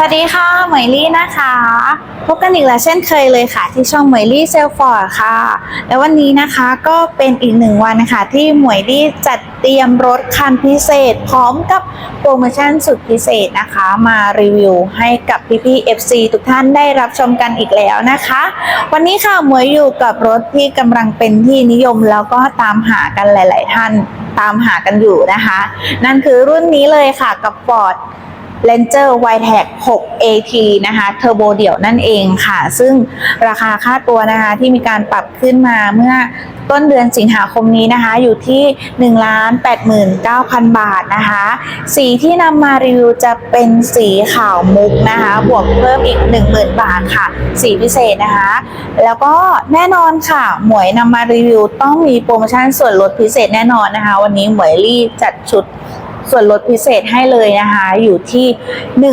สวัสดีค่ะเหมยลี่นะคะ พบกันอีกแล้วเช่นเคยเลยค่ะ ที่ช่องเหมยลี่เซลฟอร์ดค่ะ แล้ววันนี้นะคะก็เป็นอีกหนึ่งวันนะคะที่เหมยลี่จัดเตรียมรถคันพิเศษ พร้อมกับโปรโมชั่นสุดพิเศษนะคะ มารีวิวให้กับพี่ๆ FC ทุกท่านได้รับชมกันอีกแล้วนะคะ วันนี้ค่ะหมยอยู่กับรถที่กำลังเป็นที่นิยมแล้วก็ตามหากันหลาย ๆ ท่านตามหากันอยู่นะคะ นั่นคือรุ่นนี้เลยค่ะกับ Ford Ranger w i t e c 6 AT นะคะเทอร์โบเดี่ยวนั่นเองค่ะ ซึ่งราคาค่าตัวนะคะที่มีการปรับขึ้นมาเมื่อต้นเดือนสิงหาคมนี้นะคะอยู่ที่ 1 89,000 บาทนะคะ สีที่นำมารีวิวจะเป็นสีขาวมุกนะคะ บวกเพิ่มอีก 10,000 บาทค่ะ สีพิเศษนะคะ แล้วก็แน่นอนค่ะ หมวยนำมารีวิวต้องมีโปรโมชั่นส่วนลดพิเศษแน่นอนนะคะ วันนี้หมวยรีบจัดชุด ส่วนลดพิเศษให้เลยนะคะ อยู่ที่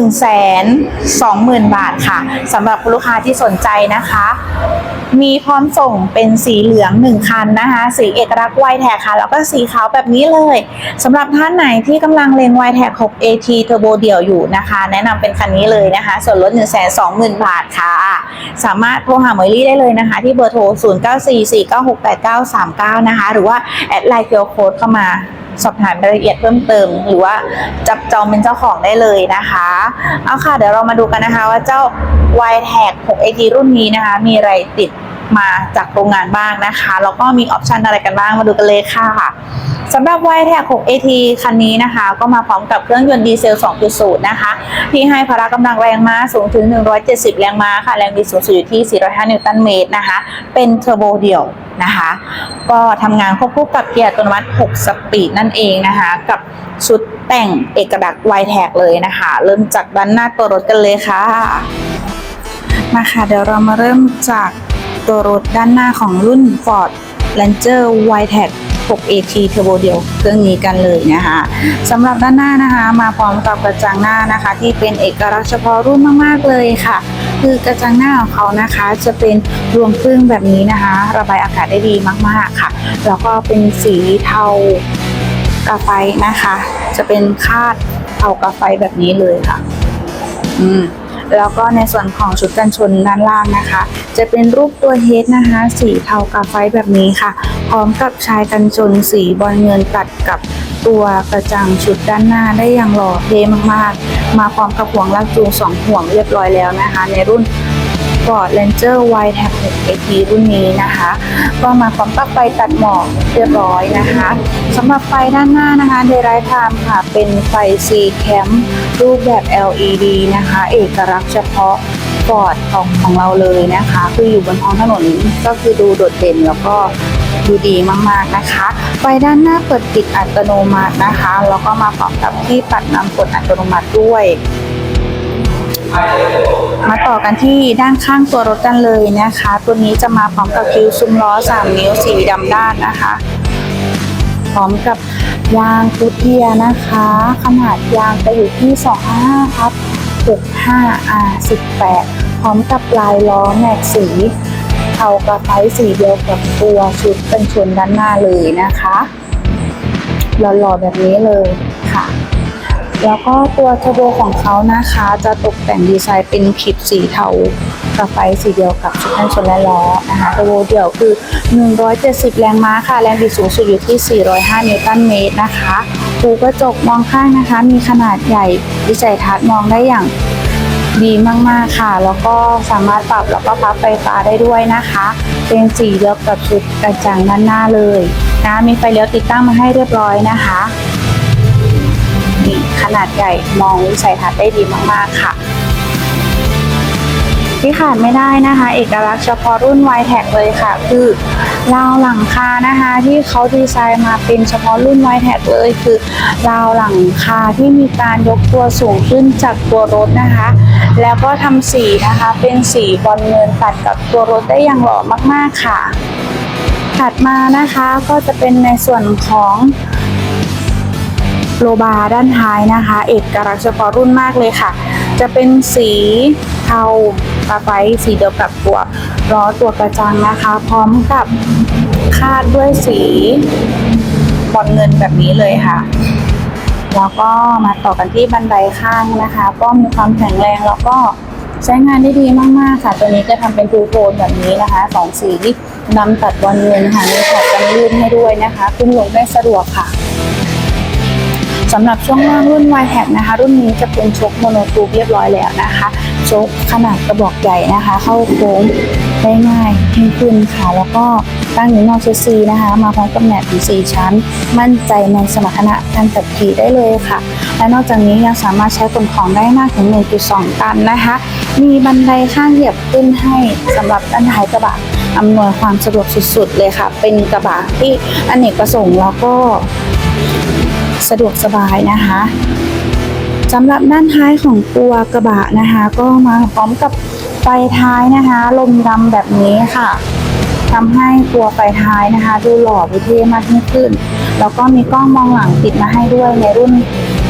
1 2 0 0 0 0 บาทค่ะสำหรับลูกค้าที่สนใจนะคะ มีพร้อมส่งเป็นสีเหลือง 1 คันนะคะ สีเอกลักษณ์ไวแท็กค่ะ แล้วก็สีขาวแบบนี้เลยสำหรับท่านไหนที่กำลังเลงไวแท็ก 6 AT Turbo เดี่ยวอยู่นะคะ แนะนำเป็นคันนี้เลยนะคะ ส่วนลด 1 2 0 0 0 0 บาทค่ะ สามารถโทรหาหมวยลี่ได้เลยนะคะ ที่เบอร์โทร 0944968939 นะคะ หรือว่าแอดไลน์เคียวโค้ดเข้ามา สอบถามรายละเอียดเพิ่มเติม หรือว่าจับจองเป็นเจ้าของได้เลยนะคะ เอาค่ะ เดี๋ยวเรามาดูกันนะคะว่าเจ้า y t a g 6 AT รุ่นนี้นะคะ มีอะไรติดมาจากโรงงานบ้างนะคะ แล้วก็มีออปชันอะไรกันบ้าง มาดูกันเลยค่ะสำหรับ y t a g 6 AT คันนี้นะคะ ก็มาพร้อมกับเครื่องยนต์ดีเซล 2.0 นะคะ ที่ให้พละกำลังแรงม้าสูงถึง 170 แรงม้าค่ะ แรงบิดสูงสุดอยู่ที่ 405 นิวตันเมตรนะคะ เป็นเทอร์โบเดี่ยว นะคะ ก็ทำงานควบคู่กับเกียร์อัตโนมัติ 6 สปีดนั่นเองนะคะ กับชุดแต่งเอกลักษณ์ไวแท็กเลยนะคะ เริ่มจากด้านหน้าตัวรถกันเลยค่ะ มาค่ะ เดี๋ยวเรามาเริ่มจากตัวรถด้านหน้าของรุ่น Ford Ranger y t e c 6 AT Turbo เดียวเครื่องนี้กันเลยนะคะสำหรับด้านหน้านะคะ มาพร้อมกับกระจังหน้านะคะ ที่เป็นเอกลักษณ์เฉพาะรุ่นมากๆเลยค่ะ คือกระจังหน้าของเขานะคะ จะเป็นรวงพึ่งแบบนี้นะคะ ระบายอากาศได้ดีมากๆค่ะ แล้วก็เป็นสีเทากาไฟนะคะ จะเป็นคาดเทากาไฟแบบนี้เลยค่ะ อืมแล้วก็ในส่วนของชุดกันชนด้านล่างนะคะ จะเป็นรูปตัวเฮดนะคะ สีเทากาไฟแบบนี้ค่ะ พร้อมกับชายกันชนสีบอลเงินตัดกับตัวกระจังชุดด้านหน้าได้อย่างหล่อเท่มากๆ มาพร้อมกับห่วงลากจูงสองห่วงเรียบร้อยแล้วนะคะ ในรุ่น Ford Ranger y t a g 6 AT รุ่นนี้นะคะ ก็มาพร้อมกับไฟตัดหมอกเรียบร้อยนะคะสำหรับไฟด้านหน้านะคะ Daylight Time ค่ะ เป็นไฟ C Cam รูปแบบ LED นะคะ เอกลักษณ์เฉพาะ Ford ของของเราเลยนะคะ คืออยู่บนท้องถนนก็คือดูโดดเด่นแล้วก็ ดูดีมากๆนะคะไฟด้านหน้าเปิดปิดอัตโนมัตินะคะแล้วก็มาพร้อมกับที่ปัดน้ำกดอัตโนมัติด้วย มาต่อกันที่ด้านข้างตัวรถกันเลยนะคะ ตัวนี้จะมาพร้อมกับคิวซุ้มล้อ 3 นิ้วสีดำด้านนะคะ พร้อมกับยางฟุเทียนะคะ ขนาดยางจะอยู่ที่ 25ครับ 65 R 18 พร้อมกับลายล้อแม็กสี เทากระไฟสีเดียวกับตัวชุดกันชนด้านหน้าเลยนะคะหล่อๆแบบนี้เลยค่ะ แล้วก็ตัวเทอร์โบของเขานะคะจะตกแต่งดีไซน์เป็นคลิปสีเทากระไฟสีเดียวกับชุดกันชนและล้อนะคะเทอร์โบเดี่ยวคือ 170 แรงม้าค่ะ แรงบิดสูงสุดอยู่ที่ 405 นิวตันเมตรนะคะหูกระจกมองข้างนะคะ มีขนาดใหญ่วิสัยทัศน์มองได้อย่าง ดีมากๆค่ะ แล้วก็สามารถปรับแล้วก็พับไฟฟ้าได้ด้วยนะคะ เป็นสีเดียวกับชุดกระจังด้านหน้าเลยนะมีไฟเลี้ยวติดตั้งมาให้เรียบร้อยนะคะนี่ขนาดใหญ่มองวิสัยทัศน์ได้ดีมากๆค่ะที่ขาดไม่ได้นะคะ เอกลักษณ์เฉพาะรุ่น y t a g เลยค่ะ คือ ราวหลังคานะคะที่เขาดีไซน์มาเป็นเฉพาะรุ่นไวแท็กเลยคือราวหลังคาที่มีการยกตัวสูงขึ้นจากตัวรถนะคะ แล้วก็ทำสีนะคะเป็นสีบอลเงินตัดกับตัวรถได้อย่างหล่อมากๆค่ะ ถัดมานะคะก็จะเป็นในส่วนของ โลบาร์ด้านท้ายนะคะ เอกลักษณ์เฉพาะรุ่นมากเลยค่ะ จะเป็นสีเทากาไฟสีเดียวกับตัวล้อตัวกระจังนะคะ พร้อมกับคาดด้วยสีบอลเงินแบบนี้เลยค่ะแล้วก็มาต่อกันที่บันไดข้างนะคะ ก็มีความแข็งแรงแล้วก็ใช้งานได้ดีมาก ๆ ค่ะ ตัวนี้จะทำเป็นทูโทนแบบนี้นะคะสองสีนำตัดวันเงินค่ะมีขอบกันลื่นให้ด้วยนะคะ ขึ้นลงได้สะดวกค่ะ สำหรับช่วงล่างรุ่น y t a g นะคะ รุ่นนี้จะเป็นชกโมโนทูบเรียบร้อยแล้วนะคะชกขนาดกระบอกใหญ่นะคะ เข้าโค้งได้ง่ายยิ่งขึ้นค่ะ แล้วก็ตั้งอยู่นอกเชสซีนะคะ มาพร้อมกับแหนบถึง4ชั้น มั่นใจในสมรรถนะการขับขี่ได้เลยค่ะ และนอกจากนี้ยังสามารถใช้ขนของได้มากถึง 1.2 ตันนะคะ มีบันไดข้างเหยียบขึ้นให้สำหรับด้านท้ายกระบะอำนวยความสะดวกสุดๆเลยค่ะ เป็นกระบะที่อเนกประสงค์แล้วก็ สะดวกสบายนะคะสำหรับด้านท้ายของตัวกระบะนะคะ ก็มาพร้อมกับไฟท้ายนะคะ ลมดำแบบนี้ค่ะทำให้ตัวไฟท้ายนะคะ ดูหล่อดูเท่มากยิ่งขึ้น แล้วก็มีกล้องมองหลังติดมาให้ด้วยในรุ่น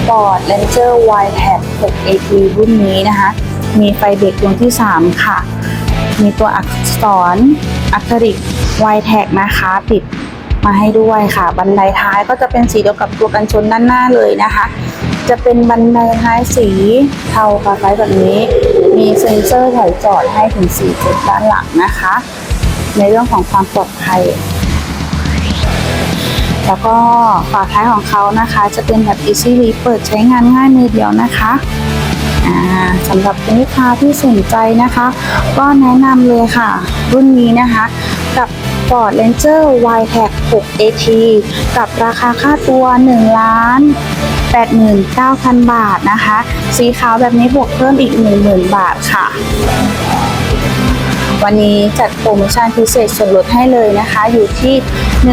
Ford Ranger y t a g 6 AT รุ่นนี้นะคะ มีไฟเบรกดวงที่ 3 ค่ะ มีตัวอักษรอักขริก y t a g นะคะ ติด มาให้ด้วยค่ะ บันไดท้ายก็จะเป็นสีเดียวกับตัวกันชนด้านหน้าเลยนะคะ จะเป็นบันไดท้ายสีเทาคายๆแบบนี้ มีเซ็นเซอร์ถอยจอดให้ถึง4จุดด้านหลังนะคะ ในเรื่องของความปลอดภัยแล้วก็ฝาท้ายของเขานะคะ จะเป็นแบบ Easy r e เปิดใช้งานง่ายมือเดียวนะคะสำหรับคุณลูกค้าที่สนใจนะคะ ก็แนะนำเลยค่ะ รุ่นนี้นะคะ Ford Ranger y t a g 6 AT กับราคาค่าตัว 1 ล้าน 89,000 บาทนะคะ สีขาวแบบนี้บวกเพิ่มอีก 10,000 บาทค่ะ วันนี้จัดโปรโมชั่นพิเศษส่วนลดให้เลยนะคะ อยู่ที่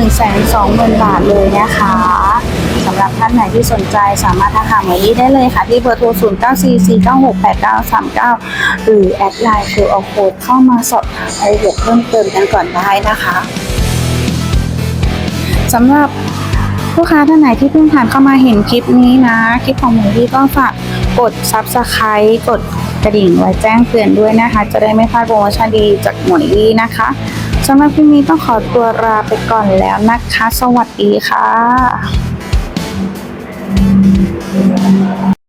120,000 บาทเลยนะคะ รับท่านไหนที่สนใจสามารถทักหาหมายลี่ได้เลยค่ะ ที่เบอร์โทร 0944968939 หรือแอดไลน์คือเอาโคดเข้ามาสอบถามรายละเอียดเพิ่มเติมกันก่อนได้นะคะสำหรับลูกค้าท่านไหนที่เพิ่งผ่านเข้ามาเห็นคลิปนี้นะ คลิปของหมวยลี่ก็ฝากกด Subscribe กดกระดิ่งไว้แจ้งเตือนด้วยนะคะ จะได้ไม่พลาดโปรโมชั่นดีจากหมวยลี่นะคะสำหรับคลิปนี้ต้องขอตัวลาไปก่อนแล้วนะคะ สวัสดีค่ะ